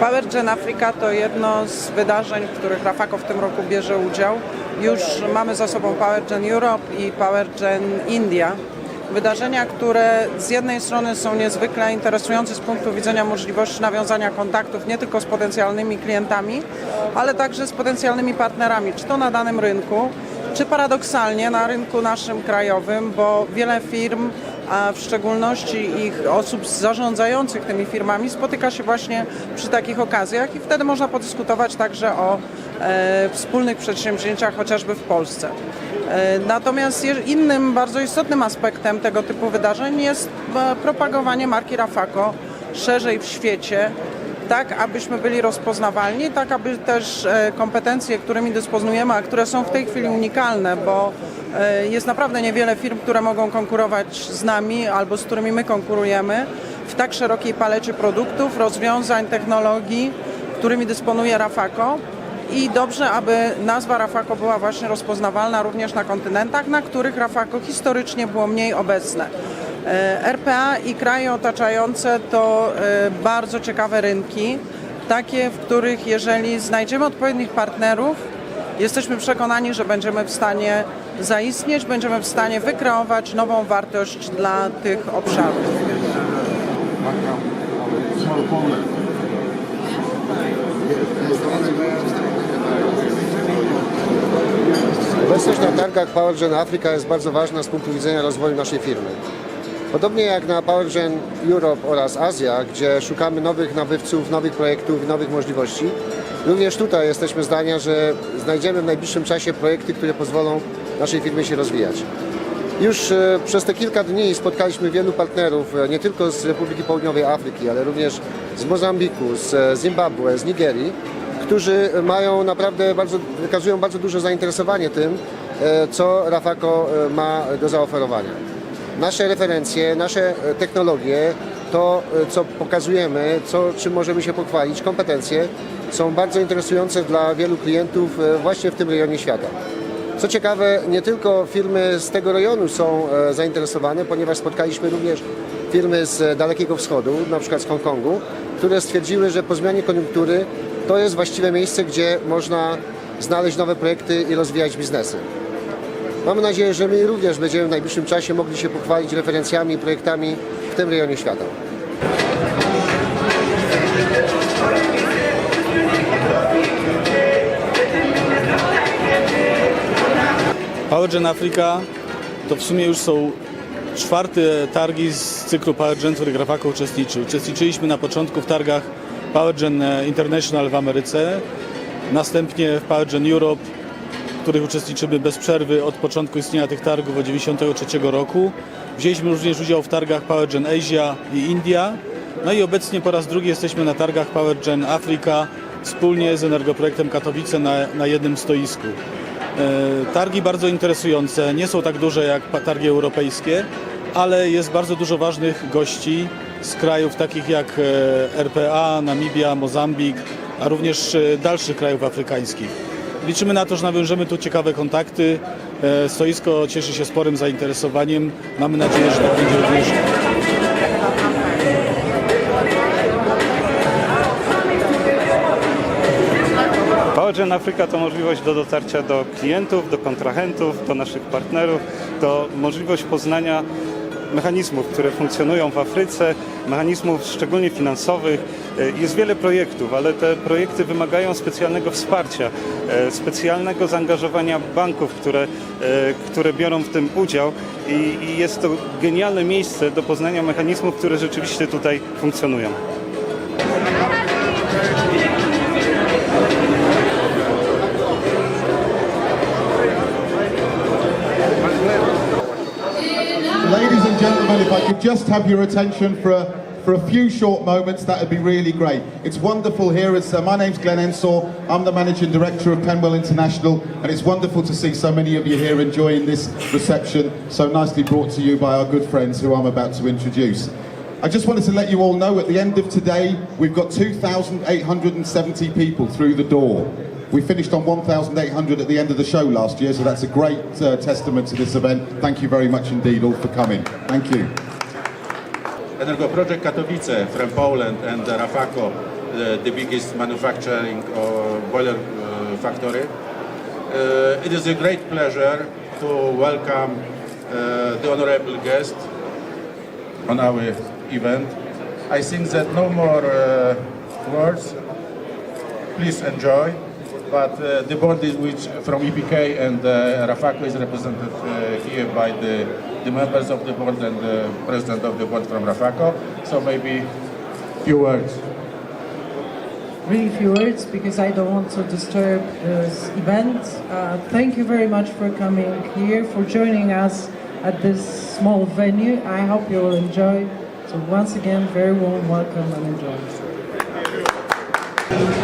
Power Gen Africa to jedno z wydarzeń, w których Rafako w tym roku bierze udział. Już mamy za sobą Power Gen Europe i Power Gen India. Wydarzenia, które z jednej strony są niezwykle interesujące z punktu widzenia możliwości nawiązania kontaktów nie tylko z potencjalnymi klientami, ale także z potencjalnymi partnerami, czy to na danym rynku, czy paradoksalnie na rynku naszym krajowym, bo wiele firm, a w szczególności ich osób zarządzających tymi firmami spotyka się właśnie przy takich okazjach i wtedy można podyskutować także o e, wspólnych przedsięwzięciach chociażby w Polsce. E, Natomiast innym bardzo istotnym aspektem tego typu wydarzeń jest e, propagowanie marki Rafako szerzej w świecie, tak abyśmy byli rozpoznawalni, tak aby też kompetencje, którymi dysponujemy, a które są w tej chwili unikalne, bo jest naprawdę niewiele firm, które mogą konkurować z nami albo z którymi my konkurujemy w tak szerokiej palecie produktów, rozwiązań, technologii, którymi dysponuje Rafako. I dobrze, aby nazwa Rafako była właśnie rozpoznawalna również na kontynentach, na których Rafako historycznie było mniej obecne. E, RPA i kraje otaczające to e, bardzo ciekawe rynki, takie, w których jeżeli znajdziemy odpowiednich partnerów, jesteśmy przekonani, że będziemy w stanie zaistnieć, będziemy w stanie wykreować nową wartość dla tych obszarów. Obecność na targach PowerGen Africa jest bardzo ważna z punktu widzenia rozwoju naszej firmy. Podobnie jak na PowerGen Europe oraz Azja, gdzie szukamy nowych nabywców, nowych projektów i nowych możliwości, również tutaj jesteśmy zdania, że znajdziemy w najbliższym czasie projekty, które pozwolą naszej firmie się rozwijać. Już e, przez te kilka dni spotkaliśmy wielu partnerów, e, nie tylko z Republiki Południowej Afryki, ale również z Mozambiku, z e, Zimbabwe, z Nigerii, którzy mają naprawdę bardzo, wykazują bardzo duże zainteresowanie tym, co Rafako ma do zaoferowania. Nasze referencje, nasze technologie, to co pokazujemy, co, czym możemy się pochwalić, kompetencje są bardzo interesujące dla wielu klientów właśnie w tym rejonie świata. Co ciekawe, nie tylko firmy z tego rejonu są e, zainteresowane, ponieważ spotkaliśmy również firmy z Dalekiego Wschodu, na przykład z Hongkongu, które stwierdziły, że po zmianie koniunktury to jest właściwe miejsce, gdzie można znaleźć nowe projekty i rozwijać biznesy. Mamy nadzieję, że my również będziemy w najbliższym czasie mogli się pochwalić referencjami i projektami w tym rejonie świata. PowerGen Africa to w sumie już są czwarte targi z cyklu PowerGen, w których Rafako uczestniczył. Uczestniczyliśmy na początku w targach PowerGen International w Ameryce, następnie w PowerGen Europe, w których uczestniczymy bez przerwy od początku istnienia tych targów od 1993 roku. Wzięliśmy również udział w targach PowerGen Asia i India. No i obecnie po raz drugi jesteśmy na targach PowerGen Africa wspólnie z Energoprojektem Katowice na, na jednym stoisku. E, Targi bardzo interesujące, nie są tak duże jak targi europejskie, ale jest bardzo dużo ważnych gości z krajów takich jak e, RPA, Namibia, Mozambik, a również e, dalszych krajów afrykańskich. Liczymy na to, że nawiążemy tu ciekawe kontakty. Stoisko cieszy się sporym zainteresowaniem. Mamy nadzieję, że tak będzie również PowerGen Africa to możliwość do dotarcia do klientów, do kontrahentów, do naszych partnerów, to możliwość poznania mechanizmów, które funkcjonują w Afryce, mechanizmów szczególnie finansowych. E, Jest wiele projektów, ale te projekty wymagają specjalnego wsparcia, e, specjalnego zaangażowania banków, które, e, które biorą w tym udział i jest to genialne miejsce do poznania mechanizmów, które rzeczywiście tutaj funkcjonują. If I could just have your attention for a, for a few short moments, that would be really great. It's wonderful here. It's, uh, my name's Glenn Ensor. I'm the Managing Director of Penwell International, and it's wonderful to see so many of you here enjoying this reception, so nicely brought to you by our good friends who I'm about to introduce. I just wanted to let you all know at the end of today, we've got 2,870 people through the door. We finished on 1,800 at the end of the show last year, so that's a great uh, testament to this event. Thank you very much indeed all for coming. Thank you. Energo Project Katowice from Poland and uh, Rafako the, the biggest manufacturing or boiler uh, factory. Uh, it is a great pleasure to welcome uh, the honorable guest on our event. I think that no more uh, words. Please enjoy. But uh, the board is which from EPK and uh, Rafaco is represented uh, here by the, the members of the board and the president of the board from Rafako. So maybe few words. really few words because I don't want to disturb this event. Uh, thank you very much for coming here, for joining us at this small venue. I hope you will enjoy. So once again, very warm welcome and enjoy.